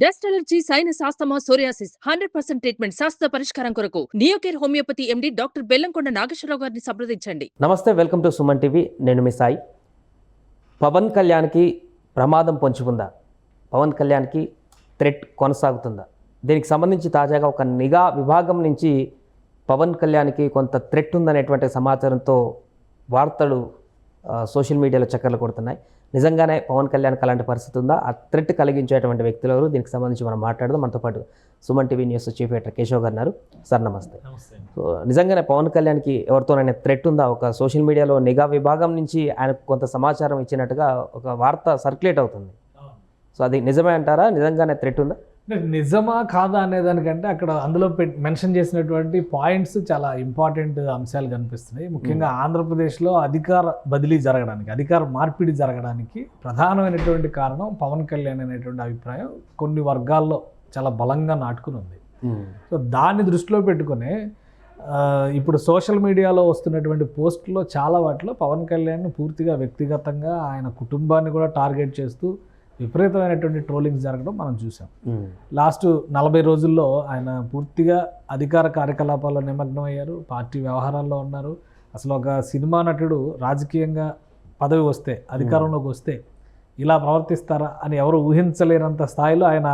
Dust allergy sinus asthma psoriasis hundred percent treatment శాస్త్ర పరిష్కారం కొరకు Neocare homeopathy MD doctor Bellamkonda Nageswara Rao గారిని సంప్రదించండి. నమస్తే వెల్కమ్ టు సుమన్ టీవీ. నేను మీ సాయి. పవన్ కళ్యాణ్కి ప్రమాదం పొంచి ఉందా పవన్ కళ్యాణ్కి థ్రెట్ కొనసాగుతుందా? దీనికి సంబంధించి తాజాగా ఒక నిఘా విభాగం నుంచి పవన్ కళ్యాణ్కి కొంత థ్రెట్ ఉందనేటువంటి సమాచారంతో వార్తలు సోషల్ మీడియాలో చక్కర్లు కొడుతున్నాయి. నిజంగానే పవన్ కళ్యాణ్కి అలాంటి పరిస్థితి ఉందా? ఆ థ్రెట్ కలిగించేటువంటి వ్యక్తులు ఎవరు? దీనికి సంబంధించి మనం మాట్లాడదాం. మనతో పాటు Suman TV news chief editor Keshav గారు ఉన్నారు. సార్ నమస్తే. సో నిజంగానే పవన్ కళ్యాణ్కి ఎవరితోనైనా థ్రెట్ ఉందా? ఒక సోషల్ మీడియాలో నిఘా విభాగం నుంచి ఆయనకు కొంత సమాచారం ఇచ్చినట్టుగా ఒక వార్త సర్క్యులేట్ అవుతుంది. సో అది నిజమే అంటారా? నిజంగానే థ్రెట్ ఉందా? అంటే నిజమా కాదా అనే దానికంటే అక్కడ అందులో మెన్షన్ చేసినటువంటి పాయింట్స్ చాలా ఇంపార్టెంట్ అంశాలు కనిపిస్తున్నాయి. ముఖ్యంగా ఆంధ్రప్రదేశ్లో అధికార బదిలీ జరగడానికి అధికార మార్పిడి జరగడానికి ప్రధానమైనటువంటి కారణం పవన్ కళ్యాణ్ అనేటువంటి అభిప్రాయం కొన్ని వర్గాల్లో చాలా బలంగా నాటుకుని ఉంది. సో దాన్ని దృష్టిలో పెట్టుకుని ఇప్పుడు సోషల్ మీడియాలో వస్తున్నటువంటి పోస్టుల్లో చాలా వాటిలో పవన్ కళ్యాణ్ పూర్తిగా వ్యక్తిగతంగా ఆయన కుటుంబాన్ని కూడా టార్గెట్ చేస్తూ విపరీతమైనటువంటి ట్రోలింగ్స్ జరగడం మనం చూసాం. లాస్ట్ నలభై రోజుల్లో ఆయన పూర్తిగా అధికార కార్యకలాపాల్లో నిమగ్నం అయ్యారు పార్టీ వ్యవహారాల్లో ఉన్నారు. అసలు ఒక సినిమా నటుడు రాజకీయంగా పదవి వస్తే అధికారంలోకి వస్తే ఇలా ప్రవర్తిస్తారా అని ఎవరు ఊహించలేనంత స్థాయిలో ఆయన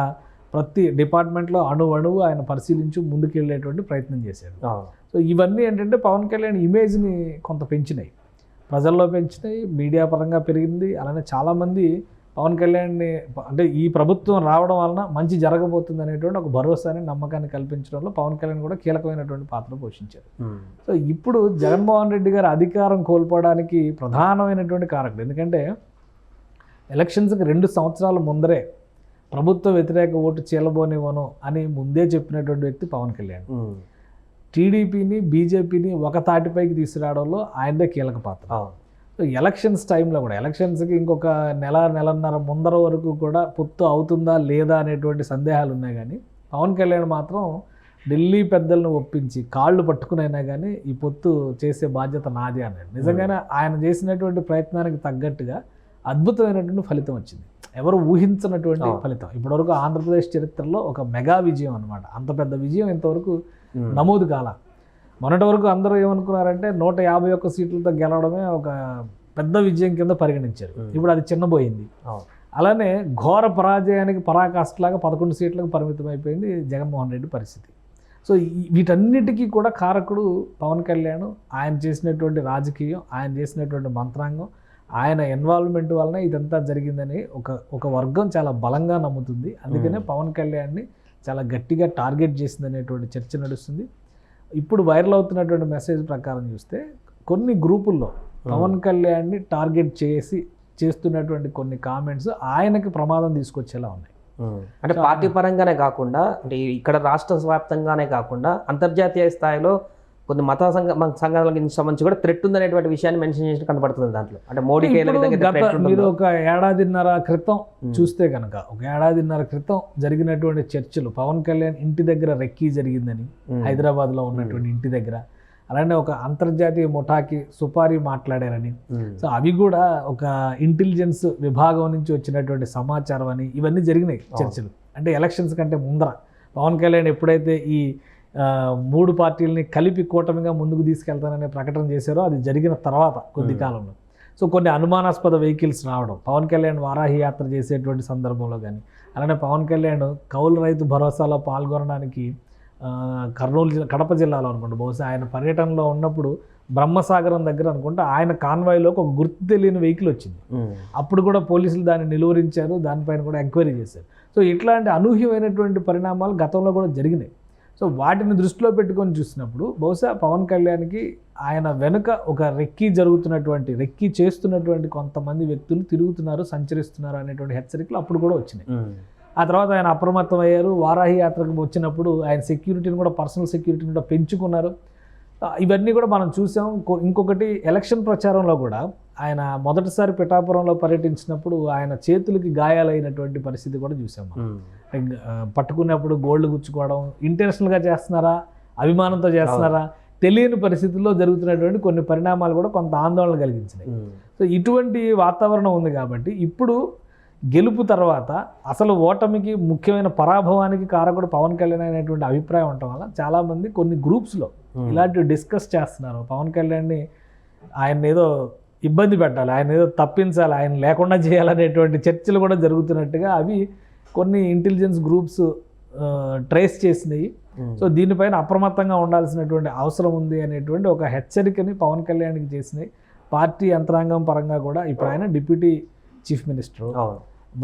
ప్రతి డిపార్ట్మెంట్లో అణు అణువు ఆయన పరిశీలించి ముందుకెళ్ళేటువంటి ప్రయత్నం చేశారు. సో ఇవన్నీ ఏంటంటే పవన్ కళ్యాణ్ ఇమేజ్ని కొంత పెంచినాయి. ప్రజల్లో పెంచినాయి మీడియా పరంగా పెరిగింది. అలానే చాలామంది పవన్ కళ్యాణ్ని అంటే ఈ ప్రభుత్వం రావడం వలన మంచి జరగబోతుంది అనేటువంటి ఒక భరోసాని నమ్మకాన్ని కల్పించడంలో పవన్ కళ్యాణ్ కూడా కీలకమైనటువంటి పాత్ర పోషించారు. సో ఇప్పుడు జగన్మోహన్ రెడ్డి గారు అధికారం కోల్పోవడానికి ప్రధానమైనటువంటి కారకుడు. ఎందుకంటే ఎలక్షన్స్కి రెండు సంవత్సరాల ముందరే ప్రభుత్వ వ్యతిరేక ఓటు చీలబోనివ్వను అని ముందే చెప్పినటువంటి వ్యక్తి పవన్ కళ్యాణ్. టీడీపీని బీజేపీని ఒక తాటిపైకి తీసుకురావడంలో ఆయనదే కీలక పాత్ర. సో ఎలక్షన్స్ టైంలో కూడా ఎలక్షన్స్కి ఇంకొక నెల నెలన్నర ముందర వరకు కూడా పొత్తు అవుతుందా లేదా అనేటువంటి సందేహాలు ఉన్నాయి కానీ పవన్ కళ్యాణ్ మాత్రం ఢిల్లీ పెద్దలను ఒప్పించి కాళ్ళు పట్టుకునైనా కానీ ఈ పొత్తు చేసే బాధ్యత నాది అన్నాడు. నిజంగానే ఆయన చేసినటువంటి ప్రయత్నానికి తగ్గట్టుగా అద్భుతమైనటువంటి ఫలితం వచ్చింది. ఎవరు ఊహించినటువంటి. ఫలితం. ఇప్పటివరకు ఆంధ్రప్రదేశ్ చరిత్రలో ఒక మెగా విజయం అనమాట అంత పెద్ద విజయం ఇంతవరకు నమోదు కాల. మొన్నటి వరకు అందరూ ఏమనుకున్నారంటే నూట యాభై ఒక్క సీట్లతో గెలవడమే ఒక పెద్ద విజయం కింద పరిగణించారు. ఇప్పుడు అది చిన్నబోయింది. అలానే ఘోర పరాజయానికి పరాకాష్ఠలాగా పదకొండు సీట్లకు పరిమితం అయిపోయింది జగన్మోహన్ రెడ్డి పరిస్థితి సో వీటన్నిటికీ కూడా కారకుడు పవన్ కళ్యాణ్ ఆయన చేసినటువంటి రాజకీయం ఆయన చేసినటువంటి మంత్రాంగం ఆయన ఇన్వాల్వ్మెంట్ వలన ఇదంతా జరిగిందని ఒక ఒక వర్గం చాలా బలంగా నమ్ముతుంది అందుకనే. పవన్ కళ్యాణ్ని చాలా గట్టిగా టార్గెట్ చేసింది అనేటువంటి చర్చ నడుస్తుంది ఇప్పుడు వైరల్ అవుతున్నటువంటి మెసేజ్ ప్రకారం చూస్తే కొన్ని గ్రూపుల్లో పవన్ కళ్యాణ్ని టార్గెట్ చేసి చేస్తున్నటువంటి కొన్ని కామెంట్స్ ఆయనకి ప్రమాదం తీసుకొచ్చేలా ఉన్నాయి. అంటే పార్టీ పరంగానే కాకుండా అంటే ఇక్కడ రాష్ట్ర వ్యాప్తంగానే కాకుండా అంతర్జాతీయ స్థాయిలో కొన్ని మత సంఘ సంఘాలకు సంబంధించి కూడా థ్రెట్ ఉందనేటువంటి విషయాన్ని మెన్షన్ చేసి కనబడుతుంది దాంట్లో అంటే మోడీకి ఉంటుందో. మీరు ఒక ఏడాదిన్నర క్రితం. చూస్తే కనుక ఒక ఏడాదిన్నర క్రితం జరిగినటువంటి చర్చలు పవన్ కళ్యాణ్ ఇంటి దగ్గర రెక్కీ జరిగిందని Hmm. హైదరాబాద్లో ఉన్నటువంటి ఇంటి దగ్గర అలానే ఒక అంతర్జాతీయ ముఠాకి సుపారీ మాట్లాడారని. సో అవి కూడా ఒక ఇంటెలిజెన్స్ విభాగం నుంచి వచ్చినటువంటి సమాచారం అని ఇవన్నీ జరిగినాయి చర్చలు అంటే ఎలక్షన్స్ కంటే ముందర పవన్ కళ్యాణ్ ఎప్పుడైతే ఈ మూడు పార్టీలని కలిపి కూటమిగా ముందుకు తీసుకెళ్తాననే ప్రకటన చేశారో అది జరిగిన తర్వాత కొద్ది. కాలంలో సో కొన్ని అనుమానాస్పద వెహికల్స్ రావడం పవన్ కళ్యాణ్ వారాహి యాత్ర చేసేటువంటి సందర్భంలో కానీ అలానే పవన్ కళ్యాణ్ కౌలు రైతు భరోసాలో పాల్గొనడానికి కర్నూలు జిల్లా కడప జిల్లాలో అనుకుంటా బహుశా ఆయన పర్యటనలో ఉన్నప్పుడు బ్రహ్మసాగరం దగ్గర అనుకుంటే ఆయన కాన్వాయ్లోకి ఒక గుర్తు తెలియని వెహికల్ వచ్చింది. అప్పుడు కూడా పోలీసులు దాన్ని నిలువరించారు దానిపైన కూడా ఎంక్వైరీ చేశారు సో ఇట్లాంటి అనూహ్యమైనటువంటి పరిణామాలు గతంలో కూడా జరిగినాయి సో వాటిని దృష్టిలో పెట్టుకొని చూసినప్పుడు బహుశా పవన్ కళ్యాణ్కి ఆయన వెనుక ఒక రెక్కీ జరుగుతున్నటువంటి రెక్కీ చేస్తున్నటువంటి కొంతమంది వ్యక్తులు తిరుగుతున్నారు సంచరిస్తున్నారు అనేటువంటి హెచ్చరికలు అప్పుడు కూడా వచ్చినాయి. ఆ తర్వాత ఆయన అప్రమత్తం అయ్యారు. వారాహి యాత్రకు వచ్చినప్పుడు ఆయన సెక్యూరిటీని కూడా పర్సనల్ సెక్యూరిటీని కూడా పెంచుకున్నారు. ఇవన్నీ కూడా మనం చూసాం. ఇంకో- ఇంకొకటి ఎలక్షన్ ప్రచారంలో కూడా ఆయన మొదటిసారి పిఠాపురంలో పర్యటించినప్పుడు ఆయన చేతులకి గాయాలైనటువంటి పరిస్థితి కూడా చూసాం మనం. ఆ, పట్టుకున్నప్పుడు గోల్డ్ గుచ్చుకోవడం ఇంటెన్షనల్గా చేస్తున్నారా? అభిమానంతో చేస్తున్నారా? తెలియని పరిస్థితుల్లో జరుగుతున్నటువంటి కొన్ని పరిణామాలు కూడా కొంత ఆందోళన కలిగించినాయి. సో ఇటువంటి వాతావరణం ఉంది కాబట్టి ఇప్పుడు గెలుపు తర్వాత అసలు ఓటమికి ముఖ్యమైన పరాభవానికి కారకుడు పవన్ కళ్యాణ్ అనేటువంటి అభిప్రాయం ఉండటం వల్ల చాలామంది కొన్ని గ్రూప్స్లో ఇలాంటివి డిస్కస్ చేస్తున్నారు. పవన్ కళ్యాణ్ని ఆయన ఏదో ఇబ్బంది పెట్టాలి. ఆయన ఏదో తప్పించాలి ఆయన లేకుండా చేయాలనేటువంటి చర్చలు కూడా జరుగుతున్నట్టుగా అవి కొన్ని ఇంటెలిజెన్స్ గ్రూప్స్ ట్రేస్ చేసినాయి. సో దీనిపైన అప్రమత్తంగా ఉండాల్సినటువంటి అవసరం ఉంది అనేటువంటి ఒక హెచ్చరికని పవన్ కళ్యాణ్కి చేసినాయి. పార్టీ యంత్రాంగం పరంగా కూడా ఇప్పుడు ఆయన deputy chief minister.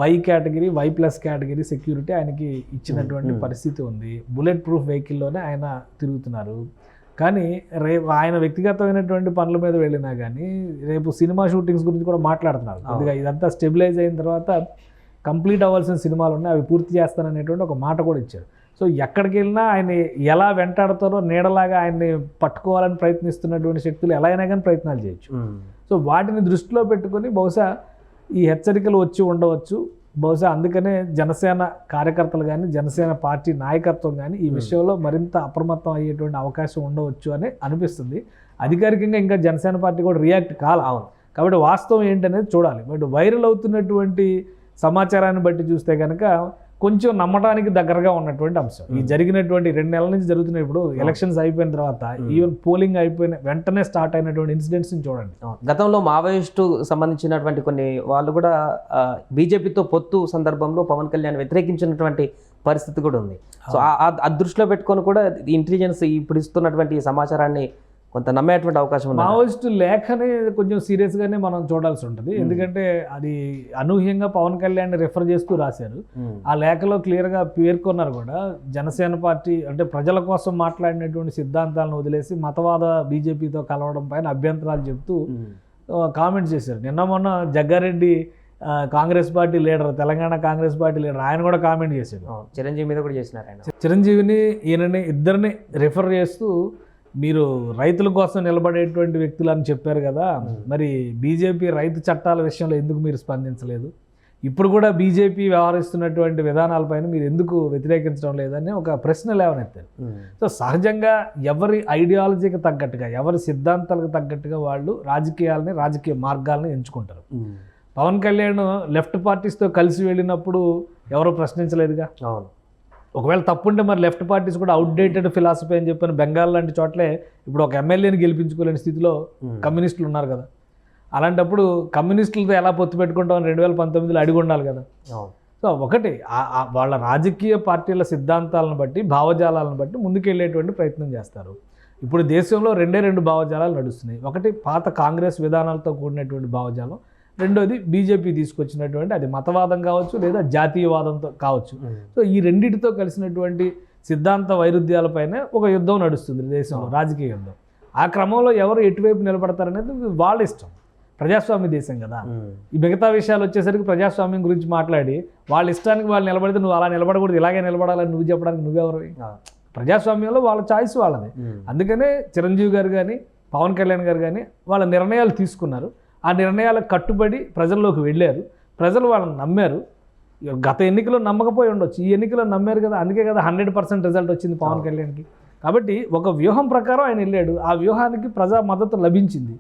Y category Y plus category security ఆయనకి ఇచ్చినటువంటి. పరిస్థితి ఉంది. బుల్లెట్ ప్రూఫ్ వెహికల్లోనే ఆయన తిరుగుతున్నారు. కానీ రేపు ఆయన వ్యక్తిగతమైనటువంటి పనుల మీద వెళ్ళినా కానీ రేపు సినిమా షూటింగ్స్ గురించి కూడా మాట్లాడుతున్నారు. కొద్దిగా ఇదంతా స్టెబిలైజ్ అయిన తర్వాత కంప్లీట్ అవ్వాల్సిన సినిమాలు ఉన్నాయి అవి పూర్తి చేస్తాననేటువంటి ఒక మాట కూడా ఇచ్చారు సో ఎక్కడికి వెళ్ళినా ఆయన ఎలా వెంటాడతారో నీడలాగా ఆయన్ని పట్టుకోవాలని ప్రయత్నిస్తున్నటువంటి శక్తులు ఎలా అయినా కానీ ప్రయత్నాలు చేయొచ్చు. సో వాటిని దృష్టిలో పెట్టుకొని బహుశా ఈ హెచ్చరికలు వచ్చి ఉండవచ్చు బహుశా అందుకనే జనసేన కార్యకర్తలు కానీ జనసేన పార్టీ నాయకత్వం కానీ ఈ. విషయంలో మరింత అప్రమత్తం అయ్యేటువంటి అవకాశం ఉండవచ్చు అని అనిపిస్తుంది. అధికారికంగా ఇంకా జనసేన పార్టీ కూడా రియాక్ట్ కాల అవును. కాబట్టి వాస్తవం ఏంటనేది చూడాలి. బట్ వైరల్ అవుతున్నటువంటి సమాచారాన్ని బట్టి చూస్తే కనుక కొంచెం నమ్మడానికి దగ్గరగా ఉన్నటువంటి అంశం ఈ. జరిగినటువంటి రెండు నెలల నుంచి జరుగుతున్న ఇప్పుడు ఎలక్షన్స్ అయిపోయిన తర్వాత. ఈవెన్ పోలింగ్ అయిపోయిన వెంటనే స్టార్ట్ అయినటువంటి ఇన్సిడెంట్స్ చూడండి. గతంలో మావోయిస్టు సంబంధించినటువంటి కొన్ని వాళ్ళు కూడా బీజేపీతో పొత్తు సందర్భంలో పవన్ కళ్యాణ్ వ్యతిరేకించినటువంటి పరిస్థితి కూడా ఉంది సో ఆ- దృష్టిలో పెట్టుకొని కూడా ఇంటెలిజెన్స్ ఇప్పుడు ఇస్తున్నటువంటి సమాచారాన్ని కొంత నమ్మేటువంటి అవకాశం ఉంది మావోయిస్టు లేఖనే కొంచెం సీరియస్గానే మనం చూడాల్సి ఉంటుంది. ఎందుకంటే అది అనూహ్యంగా పవన్ కళ్యాణ్ రెఫర్ చేస్తూ రాశారు. ఆ లేఖలో క్లియర్గా పేర్కొన్నారు కూడా జనసేన పార్టీ అంటే ప్రజల కోసం మాట్లాడినటువంటి సిద్ధాంతాలను వదిలేసి మతవాద బీజేపీతో కలవడం పైన అభ్యంతరాలు చెప్తూ. కామెంట్ చేశారు నిన్న మొన్న Jagga Reddy Congress party leader Telangana Congress party leader ఆయన కూడా కామెంట్ చేశాడు అవును. చిరంజీవి మీద కూడా చేసినారు ఆయన చిరంజీవిని ఈయనని ఇద్దరిని రిఫర్ చేస్తూ మీరు రైతుల కోసం నిలబడేటువంటి వ్యక్తులు అని చెప్పారు కదా మరి బీజేపీ రైతు చట్టాల విషయంలో ఎందుకు మీరు స్పందించలేదు? ఇప్పుడు కూడా బీజేపీ వ్యవహరిస్తున్నటువంటి విధానాలపైన మీరు ఎందుకు వ్యతిరేకించడం లేదని ఒక ప్రశ్న లేవనెత్తారు. సో సహజంగా ఎవరి ఐడియాలజీకి తగ్గట్టుగా ఎవరి సిద్ధాంతాలకు తగ్గట్టుగా వాళ్ళు రాజకీయాలని రాజకీయ మార్గాలను ఎంచుకుంటారు. పవన్ కళ్యాణ్ లెఫ్ట్ పార్టీస్తో కలిసి వెళ్ళినప్పుడు ఎవరో ప్రశ్నించలేదుగా? అవును. ఒకవేళ తప్పుంటే మరి లెఫ్ట్ పార్టీస్ కూడా అవుట్డేటెడ్ ఫిలాసఫీ అని చెప్పిన బెంగాల్ లాంటి చోట్లే ఇప్పుడు ఒక ఎమ్మెల్యేని గెలిపించుకోలేని స్థితిలో ఉమ్. కమ్యూనిస్టులు ఉన్నారు కదా. అలాంటప్పుడు కమ్యూనిస్టులతో ఎలా పొత్తు పెట్టుకుంటామని రెండు వేల పంతొమ్మిదిలో అడిగి ఉండాలి కదా సో ఒకటి వాళ్ళ రాజకీయ పార్టీల సిద్ధాంతాలను బట్టి భావజాలాలను బట్టి ముందుకెళ్ళేటువంటి ప్రయత్నం చేస్తారు. ఇప్పుడు దేశంలో రెండే రెండు భావజాలాలు నడుస్తున్నాయి. ఒకటి పాత కాంగ్రెస్ విధానాలతో కూడినటువంటి భావజాలం. రెండోది బీజేపీ తీసుకొచ్చినటువంటి అది మతవాదం కావచ్చు లేదా జాతీయవాదంతో కావచ్చు. సో ఈ రెండింటితో కలిసినటువంటి సిద్ధాంత వైరుధ్యాలపైనే ఒక యుద్ధం నడుస్తుంది దేశంలో రాజకీయ యుద్ధం ఆ క్రమంలో ఎవరు ఎటువైపు నిలబడతారనేది వాళ్ళ ఇష్టం ప్రజాస్వామ్య దేశం కదా. ఈ మిగతా విషయాలు వచ్చేసరికి ప్రజాస్వామ్యం గురించి మాట్లాడి వాళ్ళ ఇష్టానికి వాళ్ళు నిలబడితే నువ్వు అలా నిలబడకూడదు ఇలాగే నిలబడాలని నువ్వు చెప్పడానికి నువ్వెవరు. ప్రజాస్వామ్యంలో వాళ్ళ చాయిస్ వాళ్ళది. అందుకనే చిరంజీవి గారు కానీ పవన్ కళ్యాణ్ గారు కానీ వాళ్ళ నిర్ణయాలు తీసుకున్నారు ఆ నిర్ణయాలకు కట్టుబడి ప్రజల్లోకి వెళ్ళారు. ప్రజలు వాళ్ళని నమ్మారు. గత ఎన్నికలో నమ్మకపోయి ఉండొచ్చు. ఈ ఎన్నికలో నమ్మారు కదా అందుకే కదా హండ్రెడ్ పర్సెంట్ రిజల్ట్ వచ్చింది పవన్ కళ్యాణ్కి. కాబట్టి ఒక వ్యూహం ప్రకారం ఆయన వెళ్ళాడు. ఆ వ్యూహానికి ప్రజా మద్దతు లభించింది.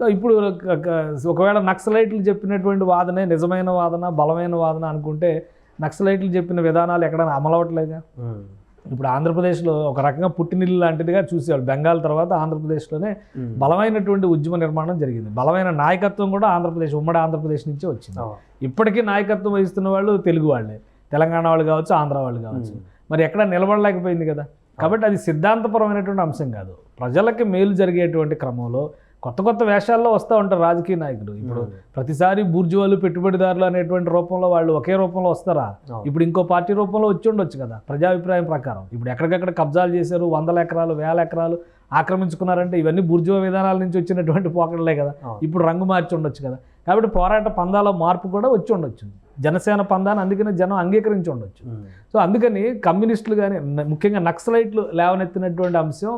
సో ఇప్పుడు ఒక- ఒక- ఒకవేళ నక్సలైట్లు చెప్పినటువంటి వాదనే నిజమైన వాదన బలమైన వాదన అనుకుంటే నక్సలైట్లు చెప్పిన విధానాలు ఎక్కడైనా అమలవట్లేదుగా ఉమ్. ఇప్పుడు ఆంధ్రప్రదేశ్లో ఒక రకంగా పుట్టినిల్లు లాంటిదిగా చూసేవాళ్ళు. బెంగాల్ తర్వాత ఆంధ్రప్రదేశ్లోనే. బలమైనటువంటి ఉద్యమ నిర్మాణం జరిగింది. బలమైన నాయకత్వం కూడా ఆంధ్రప్రదేశ్ ఉమ్మడి ఆంధ్రప్రదేశ్ నుంచే వచ్చింది. ఇప్పటికీ నాయకత్వం వహిస్తున్న వాళ్ళు తెలుగు వాళ్ళే. తెలంగాణ వాళ్ళు కావచ్చు ఆంధ్ర వాళ్ళు కావచ్చు. మరి ఎక్కడ నిలబడలేకపోయింది కదా. కాబట్టి అది సిద్ధాంతపరమైనటువంటి అంశం కాదు. ప్రజలకి మేలు జరిగేటువంటి క్రమంలో కొత్త కొత్త వేషాల్లో వస్తూ ఉంటారు రాజకీయ నాయకులు ఇప్పుడు. ప్రతిసారి బూర్జువాలు పెట్టుబడిదారులు అనేటువంటి రూపంలో వాళ్ళు ఒకే రూపంలో వస్తారా. ఇప్పుడు ఇంకో పార్టీ రూపంలో వచ్చి ఉండొచ్చు కదా ప్రజాభిప్రాయం ప్రకారం ఇప్పుడు ఎక్కడికక్కడ కబ్జాలు చేశారు వందల ఎకరాలు వేల ఎకరాలు ఆక్రమించుకున్నారంటే ఇవన్నీ బూర్జువ విధానాల నుంచి వచ్చినటువంటి పోకడలే కదా. ఇప్పుడు రంగు మార్చి ఉండొచ్చు కదా కాబట్టి పోరాట పందాల మార్పు కూడా వచ్చి ఉండొచ్చు జనసేన పందాన్ని అందుకనే జనం అంగీకరించి ఉండొచ్చు. సో అందుకని కమ్యూనిస్టులు కానీ ముఖ్యంగా నక్సలైట్లు లేవనెత్తినటువంటి అంశం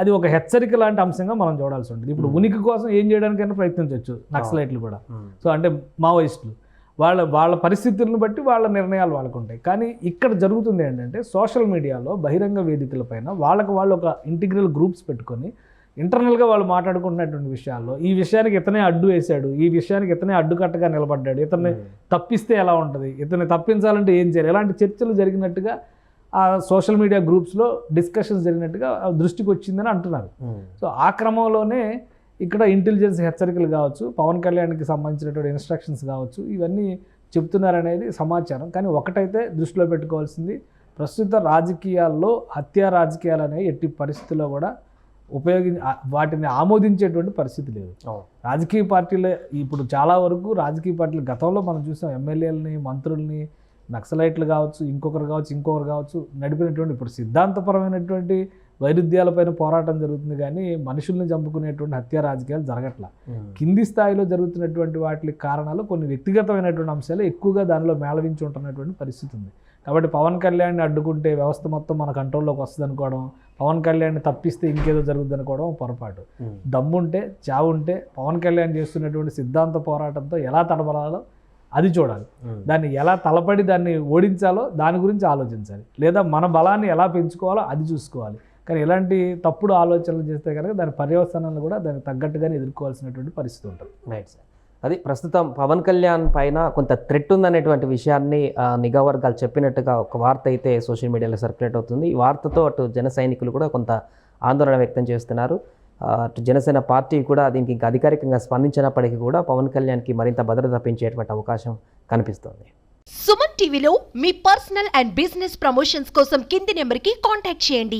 అది ఒక హెచ్చరిక లాంటి అంశంగా మనం చూడాల్సి ఉంటుంది. ఇప్పుడు ఉనికి కోసం ఏం చేయడానికైనా ప్రయత్నించవచ్చు నక్సలైట్లు కూడా. సో అంటే మావోయిస్టులు. వాళ్ళ వాళ్ళ పరిస్థితులను బట్టి వాళ్ళ నిర్ణయాలు వాళ్ళకు ఉంటాయి. కానీ ఇక్కడ జరుగుతుంది ఏంటంటే సోషల్ మీడియాలో బహిరంగ వేదికలపైన వాళ్ళకి వాళ్ళు ఒక ఇంటిగ్రల్ గ్రూప్స్ పెట్టుకొని ఇంటర్నల్గా వాళ్ళు మాట్లాడుకుంటున్నటువంటి విషయాల్లో ఈ విషయానికి ఇతనే అడ్డు వేశాడు ఈ విషయానికి ఇతనే అడ్డుకట్టగా నిలబడ్డాడు ఇతన్ని తప్పిస్తే ఎలా ఉంటుంది ఇతన్ని తప్పించాలంటే ఏం చేయాలి ఇలాంటి చర్చలు జరిగినట్టుగా ఆ సోషల్ మీడియా గ్రూప్స్లో డిస్కషన్స్ జరిగినట్టుగా దృష్టికి వచ్చిందని అంటున్నారు. సో ఆ క్రమంలోనే ఇక్కడ ఇంటెలిజెన్స్ హెచ్చరికలు కావచ్చు పవన్ కళ్యాణ్కి సంబంధించినటువంటి ఇన్స్ట్రక్షన్స్ కావచ్చు ఇవన్నీ చెప్తున్నారనేది సమాచారం. కానీ ఒకటైతే దృష్టిలో పెట్టుకోవాల్సింది ప్రస్తుత రాజకీయాల్లో హత్యా రాజకీయాలు అనేవి ఎట్టి పరిస్థితుల్లో కూడా ఉపయోగి వాటిని ఆమోదించేటువంటి పరిస్థితి లేదు. రాజకీయ పార్టీలే ఇప్పుడు చాలా వరకు రాజకీయ పార్టీలు గతంలో మనం చూసాం ఎమ్మెల్యేలని మంత్రుల్ని నక్సలైట్లు కావచ్చు ఇంకొకరు కావచ్చు ఇంకొకరు కావచ్చు నడిపినటువంటి ఇప్పుడు సిద్ధాంతపరమైనటువంటి వైరుధ్యాలపైన పోరాటం జరుగుతుంది కానీ మనుషుల్ని చంపుకునేటువంటి హత్య రాజకీయాలు జరగట్లా. కింది స్థాయిలో జరుగుతున్నటువంటి వాటి కారణాలు కొన్ని వ్యక్తిగతమైనటువంటి అంశాలు ఎక్కువగా దానిలో మేళవించి ఉంటున్నటువంటి పరిస్థితి ఉంది. కాబట్టి పవన్ కళ్యాణ్ని అడ్డుకుంటే వ్యవస్థ మొత్తం మన కంట్రోల్లోకి వస్తుంది అనుకోవడం పవన్ కళ్యాణ్ని తప్పిస్తే ఇంకేదో జరుగుతుంది అనుకోవడం పొరపాటు దమ్ముంటే చావుంటే పవన్ కళ్యాణ్ చేస్తున్నటువంటి సిద్ధాంత పోరాటంతో ఎలా తడబడాలో అది చూడాలి. దాన్ని ఎలా తలపడి దాన్ని ఓడించాలో దాని గురించి ఆలోచించాలి. లేదా మన బలాన్ని ఎలా పెంచుకోవాలో అది చూసుకోవాలి. కానీ ఇలాంటి తప్పుడు ఆలోచనలు చేస్తే కనుక దాని పర్యవసానాలను కూడా దానికి తగ్గట్టుగానే ఎదుర్కోవాల్సినటువంటి పరిస్థితి ఉంటుంది. రైట్ సార్ అది ప్రస్తుతం పవన్ కళ్యాణ్ పైన కొంత థ్రెట్ ఉందనేటువంటి విషయాన్ని నిఘా వర్గాలు చెప్పినట్టుగా ఒక వార్త అయితే సోషల్ మీడియాలో సర్క్యులేట్ అవుతుంది. ఈ వార్తతో అటు జన సైనికులు కూడా కొంత ఆందోళన వ్యక్తం చేస్తున్నారు. జనసేన పార్టీ కూడా దీనికి ఇంకా అధికారికంగా స్పందించినప్పటికీ కూడా పవన్ కళ్యాణ్కి మరింత భద్రత పెంచేటువంటి అవకాశం కనిపిస్తోంది. సుమన్ టీవీలో మీ పర్సనల్ అండ్ బిజినెస్ ప్రమోషన్స్ కోసం కింది నెంబర్కి కాంటాక్ట్ చేయండి.